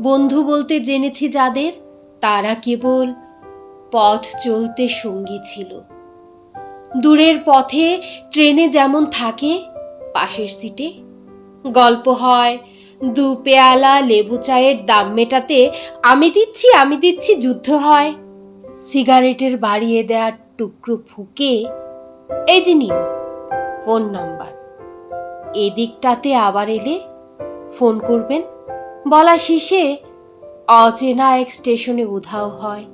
বন্ধু বলতে জেনেছি যাদের, তারা কেবল পথ চলতে সঙ্গী ছিল। দূরের পথে ট্রেনে যেমন থাকে, পাশের সিটে গল্প হয়, দু পেয়ালা লেবু চায়ের দাম মেটাতে আমি দিচ্ছি আমি দিচ্ছি যুদ্ধ হয়। সিগারেটের বাড়িয়ে দেওয়ার টুকরো ফুকে, এই যে নিন, ফোন নাম্বার। এদিকটাতে আবার এলে ফোন করবেন বলা শেষে অচেনা এক স্টেশনে উধাও হয়।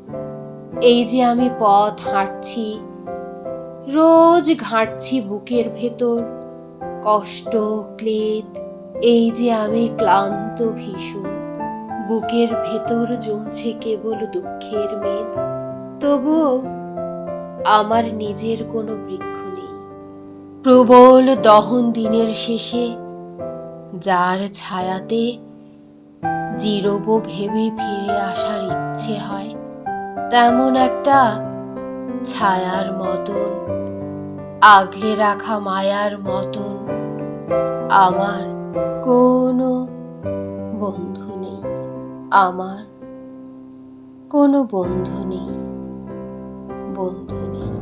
এই যে আমি পথ হাঁটছি, রোজ ঘাঁটছি বুকের ভেতর, কষ্ট, ক্লেদ, এই যে আমি ক্লান্ত ভীষণ। বুকের ভেতর জমছে কেবল দুঃখের মেদ, তবুও আমার নিজের কোনো বৃক্ষ নেই। প্রবল দহন দিনের শেষে, যার ছায়াতে জিরব ভেবে ফিরে আসার ইচ্ছে হয়, তেমন একটা ছায়ার মতন, আগলে রাখা মায়ার মতন আমার কোনো বন্ধু নেই, আমার কোনো বন্ধু নেই বন্ধু নেই।